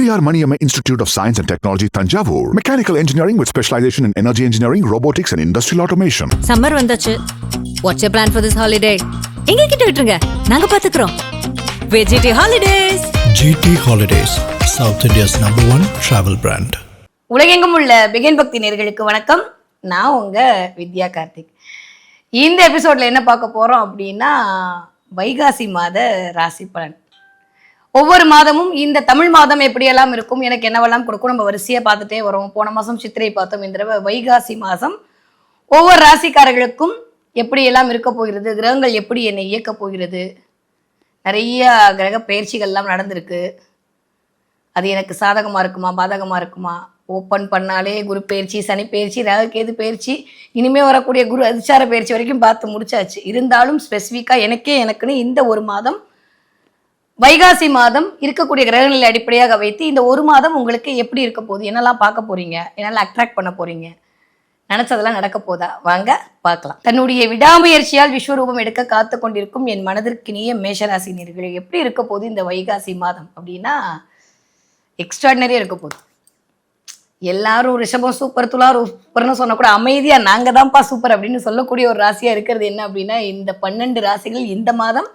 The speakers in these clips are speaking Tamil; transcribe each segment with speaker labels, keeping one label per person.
Speaker 1: Periyar Maniyamma Institute of Science and Technology, Tanjavur. Mechanical engineering with specialization in energy engineering, robotics, and industrial automation.
Speaker 2: Summer வந்தாச்சு what's you plan for this holiday எங்க கிட்ட விட்டுருங்க நாங்க பாத்துக்கிறோம் வெஜிடி holidays
Speaker 3: GT Holidays, South India's number one travel brand.
Speaker 4: உலகெங்கும் உள்ள பிகின் பக்தி நேர்களுக்கு வணக்கம் நான் உங்க வித்யா கார்த்திக் இந்த எபிசோட்ல என்ன பார்க்க போறோம் அப்படின்னா வைகாசி மாத ராசி பலன் ஒவ்வொரு மாதமும் இந்த தமிழ் மாதம் எப்படியெல்லாம் இருக்கும் எனக்கு என்னவெல்லாம் கொடுக்கும் நம்ம வரிசையாக பார்த்துட்டே வரோம் போன மாதம் சித்திரை பார்த்தோம் இந்த தடவை வைகாசி மாதம். ஒவ்வொரு ராசிக்காரர்களுக்கும் எப்படியெல்லாம் இருக்க போகிறது கிரகங்கள் எப்படி என்னை இயக்க போகிறது நிறைய கிரக பயிற்சிகள்லாம் நடந்திருக்கு. அது எனக்கு சாதகமாக இருக்குமா பாதகமாக இருக்குமா? ஓப்பன் பண்ணாலே குரு பயிற்சி சனி பயிற்சி ராகு பயிற்சி இனிமேல் வரக்கூடிய குரு அதிசார பயிற்சி வரைக்கும் பார்த்து முடிச்சாச்சு. இருந்தாலும் ஸ்பெசிஃபிக்காக எனக்கே எனக்குன்னு இந்த ஒரு மாதம் வைகாசி மாதம் இருக்கக்கூடிய கிரகங்களை அடிப்படையாக வைத்து இந்த ஒரு மாதம் உங்களுக்கு எப்படி இருக்க போகுது? என்னெல்லாம் பார்க்க போறீங்க? என்னெல்லாம் அட்ராக்ட் பண்ண போறீங்க? நினைச்சதெல்லாம் நடக்க போதா? வாங்க பார்க்கலாம். தன்னுடைய விடாமுயற்சியால் விஸ்வரூபம் எடுக்க காத்து கொண்டிருக்கும் என் மனதிற்கினிய மேஷராசினியர்கள் எப்படி இருக்க போகுது இந்த வைகாசி மாதம்? அப்படின்னா எக்ஸ்ட்ராடினரியாக இருக்க போகுது. எல்லாரும் ரிஷபம் சூப்பர் துலா சூப்பர்னு சொன்ன கூட அமைதியா நாங்க தான்ப்பா சூப்பர் அப்படின்னு சொல்லக்கூடிய ஒரு ராசியா இருக்கிறது என்ன அப்படின்னா இந்த பன்னெண்டு ராசிகள் இந்த மாதம்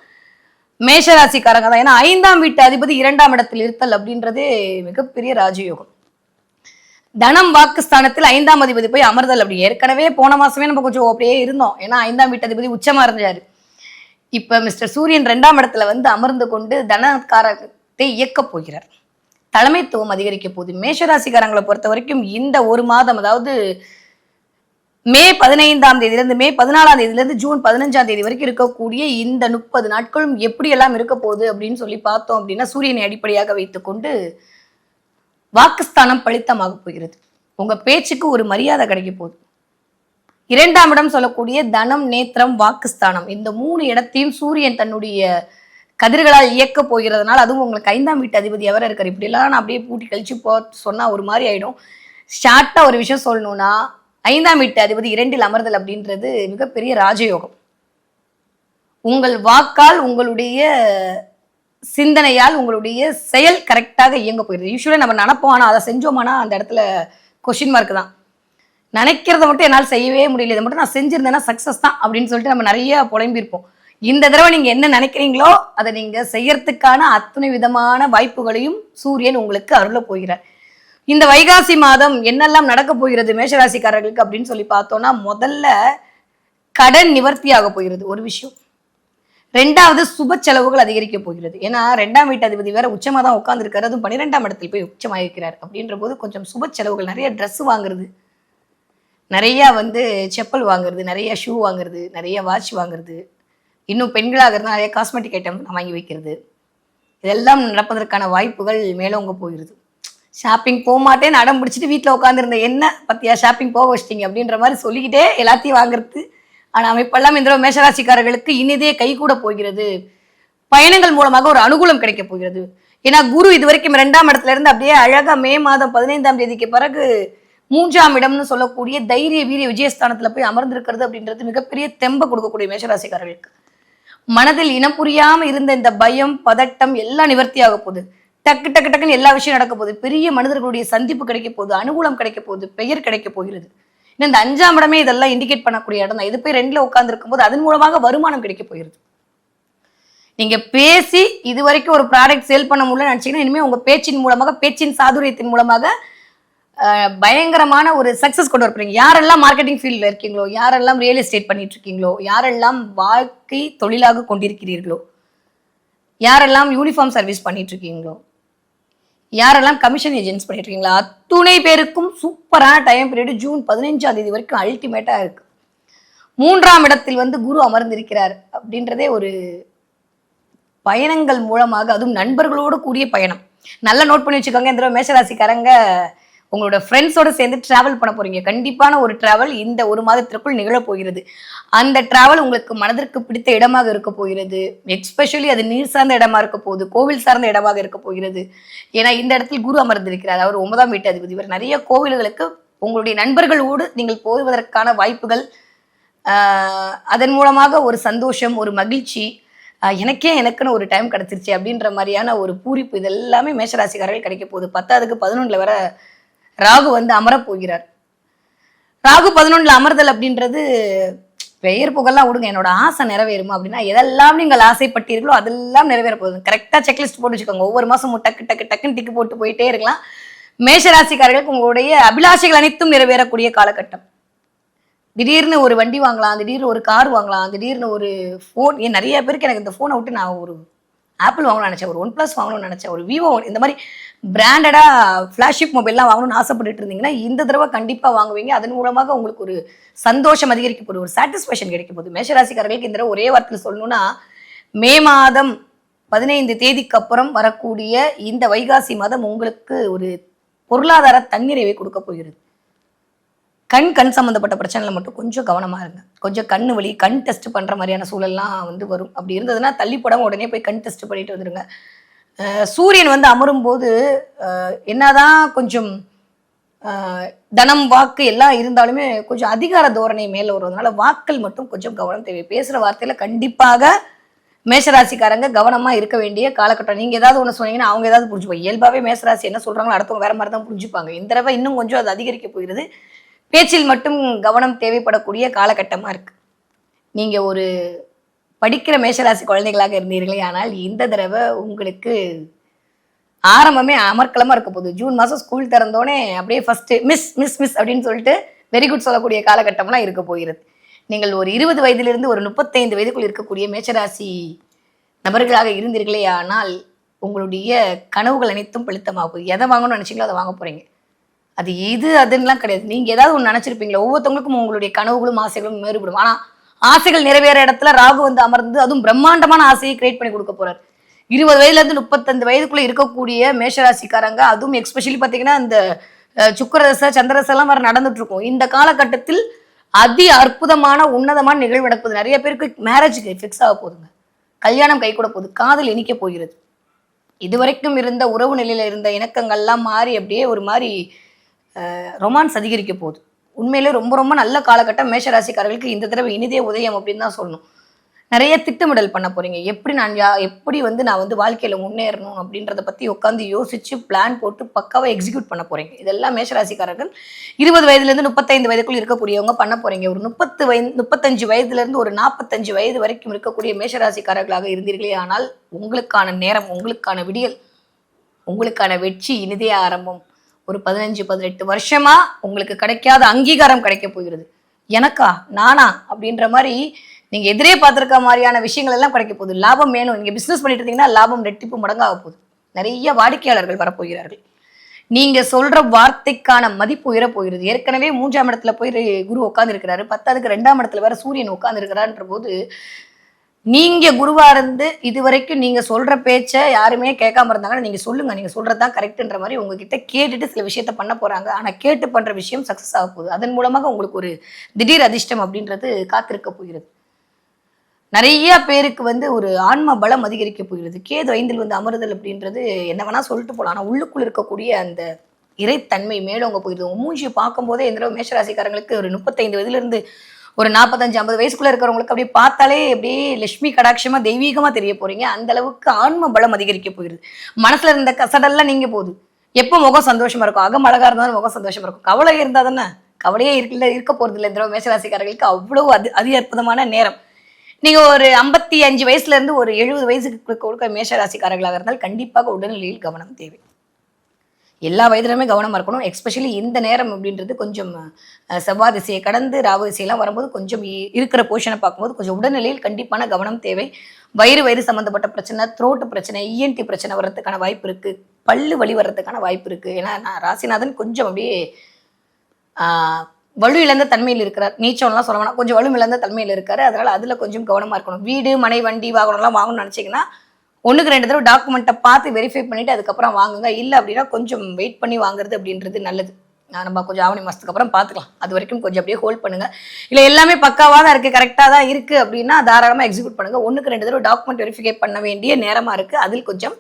Speaker 4: மேஷராசிக்காரங்க தான். ஏன்னா ஐந்தாம் வீட்டு அதிபதி இரண்டாம் இடத்தில் இருத்தல் அப்படின்றது மிகப்பெரிய ராஜயோகம். தனம் வாக்கு ஸ்தானத்தில் ஐந்தாம் அதிபதி போய் அமர்தல் அப்படி. ஏற்கனவே போன மாசமே நம்ம கொஞ்சம் அப்படியே இருந்தோம். ஏன்னா ஐந்தாம் வீட்டு அதிபதி உச்சமா இருந்தாரு. இப்ப மிஸ்டர் சூரியன் ரெண்டாம் இடத்துல வந்து அமர்ந்து கொண்டு தனக்காரத்தை இயக்கப் போகிறார். தலைமைத்துவம் அதிகரிக்க போகுது. மேஷராசிக்காரங்களை பொறுத்த வரைக்கும் இந்த ஒரு மாதம் அதாவது மே பதினைந்தாம் தேதியிலிருந்து மே பதினாலாம் தேதியிலிருந்து ஜூன் பதினஞ்சாம் தேதி வரைக்கும் இருக்கக்கூடிய இந்த முப்பது நாட்களும் எப்படியெல்லாம் இருக்க போகுது அப்படின்னு சொல்லி பார்த்தோம் அப்படின்னா சூரியனை அடிப்படையாக வைத்துக்கொண்டு வாக்குஸ்தானம் பலித்தமாக போகிறது. உங்க பேச்சுக்கு ஒரு மரியாதை கிடைக்க போகுது. இரண்டாம் இடம் சொல்லக்கூடிய தனம் நேத்திரம் வாக்குஸ்தானம். இந்த மூணு இடத்தையும் சூரியன் தன்னுடைய கதிர்களால் இயக்க போகிறதுனால அதுவும் உங்களுக்கு ஐந்தாம் வீட்டு அதிபதி எவர இருக்கார்? இப்படிலாம் நான் அப்படியே பூட்டி கழிச்சு போ சொன்னா ஒரு மாதிரி ஆயிடும். ஷார்ட்டா ஒரு விஷயம் சொல்லணும்னா ஐந்தாம் வீட்டு அதிபதி இரண்டில் அமர்தல் அப்படின்றது மிகப்பெரிய ராஜயோகம். உங்கள் வாக்கால் உங்களுடைய சிந்தனையால் உங்களுடைய செயல் கரெக்டாக இயங்க போயிடுது யூஸ்வலாக நம்ம நினைப்போம் ஆனால் அதை செஞ்சோமானா அந்த இடத்துல கொஷின் மார்க் தான். நினைக்கிறத மட்டும் என்னால் செய்யவே முடியல. இதை மட்டும் நான் செஞ்சிருந்தேன்னா சக்ஸஸ் தான் அப்படின்னு சொல்லிட்டு நம்ம நிறைய புலம்பியிருப்போம். இந்த தடவை நீங்கள் என்ன நினைக்கிறீங்களோ அதை நீங்கள் செய்யறதுக்கான அத்தனை விதமான வாய்ப்புகளையும் சூரியன் உங்களுக்கு அருள போகிறார். இந்த வைகாசி மாதம் என்னெல்லாம் நடக்க போகிறது மேஷராசிக்காரர்களுக்கு அப்படின்னு சொல்லி பார்த்தோம்னா முதல்ல கடன் நிவர்த்தி ஆக போகிறது ஒரு விஷயம். ரெண்டாவது சுப செலவுகள் அதிகரிக்க போகிறது. ஏன்னா ரெண்டாம் வீட்டு அதிபதி வேற உச்சமாக தான் உட்காந்துருக்காரு அதுவும் பன்னிரெண்டாம் இடத்தில் போய் உச்சமாயிருக்கிறார். அப்படின்ற போது கொஞ்சம் சுப செலவுகள் நிறைய ட்ரெஸ் வாங்குறது. நிறைய வந்து செப்பல் வாங்குறது நிறைய ஷூ வாங்குறது நிறைய வாட்ச் வாங்குறது. இன்னும் பெண்களாக இருந்தால் நிறைய காஸ்மெட்டிக் ஐட்டம் வாங்கி வைக்கிறது. இதெல்லாம் நடப்பதற்கான வாய்ப்புகள் மேலோங்க போகிறது. ஷாப்பிங் போக நடம் அடம் பிடிச்சிட்டு வீட்டில் உட்காந்துருந்த என்ன பத்தியா ஷாப்பிங் போக வச்சிட்டிங்க அப்படின்ற மாதிரி சொல்லிக்கிட்டே எல்லாத்தையும் வாங்குறது. ஆனால் அமைப்பெல்லாம் இந்த மேஷராசிக்காரர்களுக்கு இனிதே கை கூட போகிறது. பயணங்கள் மூலமாக ஒரு அனுகூலம் கிடைக்க போகிறது. ஏன்னா குரு இது வரைக்கும் ரெண்டாம் இடத்துல இருந்து அப்படியே அழகா மே மாதம் பதினைந்தாம் தேதிக்கு பிறகு மூன்றாம் இடம்னு சொல்லக்கூடிய தைரிய வீரிய விஜயஸ்தானத்துல போய் அமர்ந்திருக்கிறது அப்படின்றது மிகப்பெரிய தெம்ப கொடுக்கக்கூடிய மேஷராசிக்காரர்களுக்கு. மனதில் இனம் புரியாம இருந்த இந்த பயம் பதட்டம் எல்லாம் நிவர்த்தியாக போகுது. டக்கு டக்கு டக்குன்னு எல்லா விஷயம் நடக்க போகுது. பெரிய மனிதர்களுடைய சந்திப்பு கிடைக்க போகுது அனுகூலம் கிடைக்க போகுது பெயர் கிடைக்க போகிறது. இன்னும் இந்த அஞ்சாம் இடமே இதெல்லாம் இண்டிகேட் பண்ணக்கூடிய இடம் தான். இது போய் ரெண்டுல உட்கார்ந்து இருக்கும்போது அதன் மூலமாக வருமானம் கிடைக்க போகிறது. நீங்க பேசி இது வரைக்கும் ஒரு ப்ராடக்ட் சேல் பண்ண முடியல நினைச்சீங்கன்னா இனிமே உங்க பேச்சின் மூலமாக பேச்சின் சாதுரியத்தின் மூலமாக பயங்கரமான ஒரு சக்சஸ் கொண்டு வரப்போறீங்க யாரெல்லாம் மார்க்கெட்டிங் ஃபீல்டில் இருக்கீங்களோ யாரெல்லாம் ரியல் எஸ்டேட் பண்ணிட்டு இருக்கீங்களோ யாரெல்லாம் வாழ்க்கை தொழிலாக கொண்டிருக்கிறீர்களோ யாரெல்லாம் யூனிஃபார்ம் சர்வீஸ் பண்ணிட்டு இருக்கீங்களோ யாரெல்லாம் கமிஷன் ஏஜென்ட்ஸ் பண்ணிட்டு இருக்கீங்களா அத்துணை பேருக்கும் சூப்பரான டைம் பீரியட் ஜூன் பதினைஞ்சாம் தேதி வரைக்கும் அல்டிமேட்டா இருக்கு. மூன்றாம் இடத்தில் வந்து குரு அமர்ந்திருக்கிறார் அப்படின்றதே ஒரு பயணங்கள் மூலமாக அதுவும் நண்பர்களோடு கூடிய பயணம். நல்லா நோட் பண்ணி வச்சுக்கோங்க. இந்த தடவை மேஷராசிக்காரங்க உங்களோட ஃப்ரெண்ட்ஸோட சேர்ந்து டிராவல் பண்ண போறீங்க. கண்டிப்பான ஒரு டிராவல் இந்த ஒரு மாதத்திற்குள் நிகழப் போகிறது அந்த டிராவல் உங்களுக்கு மனதிற்கு பிடித்த இடமாக இருக்க போகிறது. எக்ஸ்பெஷலி அது நீர் சார்ந்த இடமா இருக்க போகுது. கோவில் சார்ந்த இடமாக இருக்க போகிறது. ஏன்னா இந்த இடத்தில் குரு அமர்ந்திருக்கிறார். அவர் ஒன்பதாம் வீட்டு அதிபதி. இவர் நிறைய கோவில்களுக்கு உங்களுடைய நண்பர்களோடு நீங்கள் போவதற்கான வாய்ப்புகள் அதன் மூலமாக ஒரு சந்தோஷம் ஒரு மகிழ்ச்சி எனக்கே எனக்குன்னு ஒரு டைம் கிடைச்சிருச்சு அப்படின்ற மாதிரியான ஒரு பூரிப்பு இதெல்லாமே மேஷராசிக்காரர்கள் கிடைக்க போகுது. பத்தாவதுக்கு பதினொன்றில் வர ராகு வந்து அமரப் போகிறார். ராகு பதினொன்றில் அமர்தல் அப்படின்றது பெயர் புகழெல்லாம் விடுங்க. என்னோட ஆசை நிறைவேறுமா அப்படின்னா எதெல்லாம் நீங்கள் ஆசைப்பட்டீர்களோ அதெல்லாம் நிறைவேற போகுது. கரெக்டாக செக்லிஸ்ட் போட்டு வச்சுக்கோங்க. ஒவ்வொரு மாதமும் டக்கு டக்கு டக்குன்னு டிக்கு போட்டு போயிட்டே இருக்கலாம். மேஷராசிக்காரர்களுக்கு உங்களுடைய அபிலாஷைகள் அனைத்தும் நிறைவேறக்கூடிய காலகட்டம். திடீர்னு ஒரு வண்டி வாங்கலாம் திடீர்னு ஒரு கார் வாங்கலாம் திடீர்னு ஒரு ஃபோன் ஏன் நிறைய பேருக்கு எனக்கு இந்த ஃபோனை விட்டு நான் ஒரு ஆப்பிள் வாங்கணும்னு நினச்சேன் ஒரு ஒன் ப்ளஸ் வாங்கணும்னு நினச்சேன் ஒரு விவோ இந்த மாதிரி பிராண்டடாக ஃப்ளாஷிப் மொபைல்லாம் வாங்கணும்னு ஆசைப்பட்டுட்டு இருந்தீங்கன்னா இந்த தடவை கண்டிப்பாக வாங்குவீங்க. அதன் மூலமாக உங்களுக்கு ஒரு சந்தோஷம் அதிகரிக்க போகுது ஒரு சாட்டிஸ்ஃபேக்ஷன் கிடைக்க போகுது. மேஷராசிக்காரர்களுக்கு இந்த தடவை ஒரே வார்த்தையில் சொல்லணும்னா மே மாதம் பதினைந்து தேதிக்கு அப்புறம் வரக்கூடிய இந்த வைகாசி மாதம் உங்களுக்கு ஒரு பொருளாதார தன்னிறைவை கொடுக்க போகிறது. கண் கண் சம்மந்தப்பட்ட பிரச்சனையில் மட்டும் கொஞ்சம் கவனமாக இருங்க. கொஞ்சம் கண்ணு வலி கண் டெஸ்ட் பண்ணுற மாதிரியான சூழல்லாம் வந்து வரும். அப்படி இருந்ததுன்னா தள்ளி போடாமல் உடனே போய் கண் டெஸ்ட் பண்ணிட்டு வந்துடுங்க சூரியன் வந்து அமரும் போது என்னதான் கொஞ்சம் தனம் வாக்கு எல்லாம் இருந்தாலுமே கொஞ்சம் அதிகார தோரணை மேலே வருவதனால வாக்கள் மட்டும் கொஞ்சம் கவனம் தேவை. பேசுகிற வார்த்தையில் கண்டிப்பாக மேஷராசிக்காரங்க கவனமாக இருக்க வேண்டிய காலகட்டம். நீங்கள் ஏதாவது ஒன்று சொன்னீங்கன்னா அவங்க ஏதாவது புரிஞ்சுப்பாங்க. இயல்பாகவே மேஷராசி என்ன சொல்கிறாங்களோ அடுத்தவங்க வேற மாதிரி தான் புரிஞ்சுப்பாங்க. இந்த தடவை இன்னும் கொஞ்சம் அது அதிகரிக்க போகிறது. பேச்சில் மட்டும் கவனம் தேவைப்படக்கூடிய காலகட்டமா இருக்கு. நீங்க ஒரு படிக்கிற மேஷராசி குழந்தைகளாக இருந்தீர்களே ஆனால் இந்த தடவை உங்களுக்கு ஆரம்பமே அமர்க்கலமா இருக்க போகுது. ஜூன் மாசம் ஸ்கூல் திறந்தோடனே அப்படியே ஃபர்ஸ்ட் மிஸ் மிஸ் மிஸ் அப்படின்னு சொல்லிட்டு வெரி குட் சொல்லக்கூடிய காலகட்டம்லாம் இருக்க போகிறது. நீங்கள் ஒரு இருபது வயதிலிருந்து ஒரு முப்பத்தைந்து வயதுக்குள் இருக்கக்கூடிய மேச்சராசி நபர்களாக இருந்தீர்களே ஆனால் உங்களுடைய கனவுகள் அனைத்தும் பிழுத்தமாகும் போகுது எதை வாங்கணும்னு நினைச்சீங்களோ அதை வாங்க போறீங்க. அது இது அதுன்னெலாம் கிடையாது. நீங்கள் ஏதாவது ஒன்று நினச்சிருப்பீங்களா? ஒவ்வொருத்தவங்களுக்கும் உங்களுடைய கனவுகளும் ஆசைகளும் வேறுபடும். ஆனால் ஆசைகள் நிறைவேற இடத்துல ராகு வந்து அமர்ந்து அதுவும் பிரம்மாண்டமான ஆசையை கிரியேட் பண்ணி கொடுக்க போறாரு. இருபது வயதுலேருந்து முப்பத்தஞ்சு வயதுக்குள்ளே இருக்கக்கூடிய மேஷராசிக்காரங்க அதுவும் எக்ஸ்பெஷலி பார்த்தீங்கன்னா இந்த அஹ், சுக்கிரதசை எல்லாம் வர நடந்துட்டு இருக்கும் இந்த காலகட்டத்தில் அதி அற்புதமான உன்னதமான நிகழ்வு நடப்பது நிறைய பேருக்கு மேரேஜுக்கு ஃபிக்ஸ் ஆக போகுதுங்க. கல்யாணம் கை கூட போகுது. காதல் இனிக்க போகிறது. இதுவரைக்கும் இருந்த உறவு நிலையில் இருந்த இணக்கங்கள்லாம் மாறி அப்படியே ஒரு மாதிரி ரொமான்ஸ் அதிகரிக்க போகுது. உண்மையிலே ரொம்ப ரொம்ப நல்ல காலகட்டம் மேஷராசிக்காரர்களுக்கு இந்த தடவை இனிதே உதயம் அப்படின்னு தான் சொல்லணும். நிறைய திட்டமிடல் பண்ண போறீங்க. எப்படி நான் யா எப்படி வந்து நான் வந்து வாழ்க்கையில முன்னேறணும் அப்படின்றத பத்தி உட்காந்து யோசிச்சு பிளான் போட்டு பக்காவாக எக்ஸிக்யூட் பண்ண போறீங்க. இதெல்லாம் மேஷராசிக்காரர்கள் இருபது வயதுல இருந்து முப்பத்தைந்து வயதுக்குள் இருக்கக்கூடியவங்க பண்ண போறீங்க. ஒரு முப்பத்து வயது முப்பத்தஞ்சு வயதுல இருந்து ஒரு நாற்பத்தஞ்சு வயது வரைக்கும் இருக்கக்கூடிய மேஷராசிக்காரர்களாக இருந்தீர்களே ஆனால் உங்களுக்கான நேரம் உங்களுக்கான விடியல் உங்களுக்கான வெற்றி இனிதே ஆரம்பம். ஒரு பதினஞ்சு பதினெட்டு வருஷமா உங்களுக்கு கிடைக்காத அங்கீகாரம் கிடைக்க போகிறது. எனக்கா? நானா? அப்படின்ற மாதிரி நீங்க எதிரே பார்த்துருக்க மாதிரியான விஷயங்கள் எல்லாம் கிடைக்க போகுது. லாபம் வேணும். நீங்க பிசினஸ் பண்ணிட்டு இருந்தீங்கன்னா லாபம் ரெட்டிப்பு மடங்காக போகுது. நிறைய வாடிக்கையாளர்கள் வரப்போகிறார்கள். நீங்க சொல்ற வார்த்தைக்கான மதிப்பு உயர போகிறது ஏற்கனவே மூன்றாம் இடத்துல போய் குரு உட்கார்ந்து இருக்கிறாரு பத்தாவதுக்கு ரெண்டாம் இடத்துல வேற சூரியன் உட்கார்ந்து இருக்கிறாருன்ற போது நீங்க குருவா இருந்து இது வரைக்கும் நீங்க சொல்ற பேச்ச யாருமே கேட்காம இருந்தாங்கன்னா நீங்க சொல்லுங்க. நீங்க சொல்றதுதான் கரெக்ட்ன்ற மாதிரி உங்ககிட்ட கேட்டுட்டு சில விஷயத்த பண்ண போறாங்க. ஆனா கேட்டு பண்ற விஷயம் சக்சஸ் ஆக போகுது. அதன் மூலமாக உங்களுக்கு ஒரு திடீர் அதிர்ஷ்டம் அப்படின்றது காத்திருக்க போகிறது. நிறைய பேருக்கு வந்து ஒரு ஆன்ம பலம் அதிகரிக்க போகிறது. கேது ஐந்தில் வந்து அமருதல் அப்படின்றது என்ன வேணா சொல்லிட்டு போகலாம் ஆனா உள்ளுக்குள் இருக்கக்கூடிய அந்த இறைத்தன்மை மேலோங்க போயிடுது. மூஞ்சி மூஞ்சியை பார்க்கும்போதே இந்த மேஷராசிக்காரங்களுக்கு ஒரு முப்பத்தைந்து வயதுல இருந்து ஒரு நாற்பத்தஞ்சு ஐம்பது வயசுக்குள்ள இருக்கிறவங்களுக்கு அப்படியே பார்த்தாலே அப்படியே லட்சுமி கடாட்சமா தெய்வீகமா தெரிய போறீங்க. அந்த அளவுக்கு ஆன்ம பலம் அதிகரிக்க போயிருது மனசுல இருந்த கசடெல்லாம் நீங்க போகுது. எப்போ முகம் சந்தோஷமா இருக்கும்? அகம் அழகா இருந்தாலும் முகம் சந்தோஷமா இருக்கும். கவலை இருந்தா தானே? கவலையே இருக்குல்ல இருக்க போறது இல்லை. இந்த தடவை மேஷராசிக்காரர்களுக்கு அவ்வளவு அதி அதி அற்புதமான நேரம். நீங்க ஒரு ஐம்பத்தி அஞ்சு வயசுல இருந்து ஒரு எழுபது வயசுக்கு கொடுக்க மேஷராசிக்காரர்களாக இருந்தால் கண்டிப்பாக உடல்நிலையில் கவனம் தேவை. எல்லா வயதிலுமே கவனமாக இருக்கணும். எஸ்பெஷலி இந்த நேரம் அப்படின்றது கொஞ்சம் செவ்வாய் திசையை கடந்து ராகு திசையெல்லாம் வரும்போது கொஞ்சம் இருக்கிற போர்ஷனை பார்க்கும்போது கொஞ்சம் உடல்நிலையில் கண்டிப்பான கவனம் தேவை. வயிறு வயிறு சம்மந்தப்பட்ட பிரச்சனை த்ரோட்டு பிரச்சனை இஎன்டி பிரச்சனை வர்றதுக்கான வாய்ப்பு இருக்குது பல்லு வலி வர்றதுக்கான வாய்ப்பு இருக்குது ஏன்னா நான் ராசிநாதன் கொஞ்சம் அப்படியே வலு இழந்த தன்மையில் இருக்கிறார். நீச்சம்லாம் சொல்ல வேணாம். கொஞ்சம் வலு இழந்த தன்மையில் இருக்காரு. அதனால் அதில் கொஞ்சம் கவனமாக இருக்கணும். வீடு மனை வண்டி வாகனம்லாம் வாங்கணும்னு நினச்சிங்கன்னா ஒன்றுக்கு ரெண்டு தடவை டாக்குமெண்ட்டை பார்த்து வெரிஃபை பண்ணிவிட்டு அதுக்கப்புறம் வாங்குங்க. இல்லை அப்படின்னா கொஞ்சம் வெயிட் பண்ணி வாங்குறது அப்படின்றது நல்லது. நான் நம்ம கொஞ்சம் ஆவணி மாதத்துக்கு அப்புறம் பார்த்துக்கலாம். அது வரைக்கும் கொஞ்சம் அப்படியே ஹோல்ட் பண்ணுங்கள் இல்லை எல்லாமே பக்காவாக தான் இருக்குது கரெக்டாக தான் இருக்குது அப்படின்னா தாராளமாக எக்ஸிக்யூட் பண்ணுங்கள் ஒன்றுக்கு ரெண்டு தடவை டாக்குமெண்ட் வெரிஃபிகை பண்ண வேண்டிய நேரமாக இருக்குது அதில் கொஞ்சம்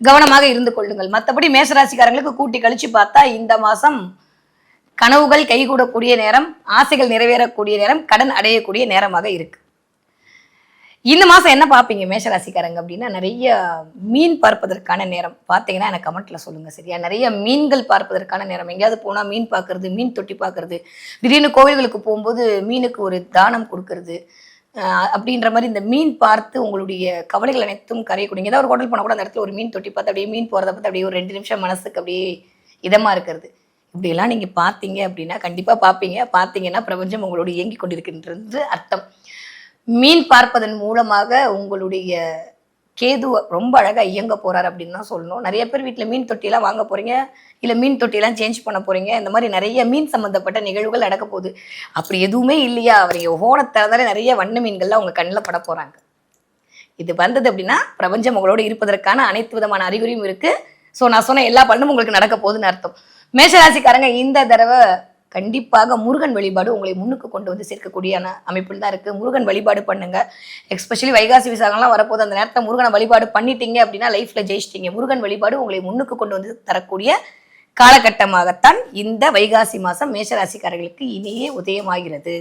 Speaker 4: கவனமாக இருந்து கொள்ளுங்கள். மற்றபடி மேசராசிக்காரங்களுக்கு கூட்டி கழித்து பார்த்தா இந்த மாதம் கனவுகள் கைகூடக்கூடிய நேரம் ஆசைகள் நிறைவேறக்கூடிய நேரம் கடன் அடையக்கூடிய நேரமாக இருக்குது இந்த மாதம் என்ன பார்ப்பீங்க மேஷராசிக்காரங்க அப்படின்னா நிறைய மீன் பார்ப்பதற்கான நேரம். பார்த்தீங்கன்னா எனக்கு கமெண்ட்ல சொல்லுங்க சரியா? நிறைய மீன்கள் பார்ப்பதற்கான நேரம். எங்கேயாவது போனால் மீன் பார்க்கறது மீன் தொட்டி பார்க்கறது. திடீர்னு கோவில்களுக்கு போகும்போது மீனுக்கு ஒரு தானம் கொடுக்கறது. அப்படின்ற மாதிரி இந்த மீன் பார்த்து உங்களுடைய கவலைகள் அனைத்தும் கரையக்கூடிய ஏதாவது ஒரு ஹோட்டல் போனால் கூட அந்த இடத்துல ஒரு மீன் தொட்டி பார்த்து அப்படியே மீன் போகிறத பார்த்து அப்படியே ஒரு ரெண்டு நிமிஷம் மனசுக்கு அப்படியே இதமாக இருக்கிறது. இப்படியெல்லாம் நீங்கள் பார்த்தீங்க அப்படின்னா கண்டிப்பாக பார்ப்பீங்க. பார்த்தீங்கன்னா பிரபஞ்சம் உங்களோடு இயங்கி கொண்டிருக்கின்றது அர்த்தம். மீன் பார்ப்பதன் மூலமாக உங்களுடைய கேது ரொம்ப அழகாக இயங்க போகிறார் அப்படின்னு தான் சொல்லணும். நிறைய பேர் வீட்டில் மீன் தொட்டியெல்லாம் வாங்க போகிறீங்க இல்லை மீன் தொட்டியெல்லாம் சேஞ்ச் பண்ண போகிறீங்க இந்த மாதிரி நிறைய மீன் சம்மந்தப்பட்ட நிகழ்வுகள் நடக்க போகுது. அப்படி எதுவுமே இல்லையா? அவங்க ஓனத்திறந்தாலே நிறைய வண்ண மீன்கள்லாம் அவங்க கண்ணில் பட போகிறாங்க இது வந்தது அப்படின்னா பிரபஞ்சம் உங்களோட இருப்பதற்கான அனைத்து விதமான அறிகுறியும் இருக்குது ஸோ நான் சொன்ன எல்லா பலனும் உங்களுக்கு நடக்க போகுதுன்னு அர்த்தம். மேஷராசிக்காரங்க இந்த தடவை கண்டிப்பாக முருகன் வழிபாடு உங்களை முன்னுக்கு கொண்டு வந்து சேர்க்கக்கூடியான அமைப்பில் தான் இருக்குது முருகன் வழிபாடு பண்ணுங்க. எஸ்பெஷலி வைகாசி விசாகம்லாம் வரப்போது அந்த நேரத்தில் முருகனை வழிபாடு பண்ணிட்டீங்க அப்படின்னா லைஃப்பில் ஜெயிச்சிட்டீங்க. முருகன் வழிபாடு உங்களை முன்னுக்கு கொண்டு வந்து தரக்கூடிய காலகட்டமாகத்தான் இந்த வைகாசி மாதம் மேஷராசிக்காரர்களுக்கு இனியே உதயமாகிறது.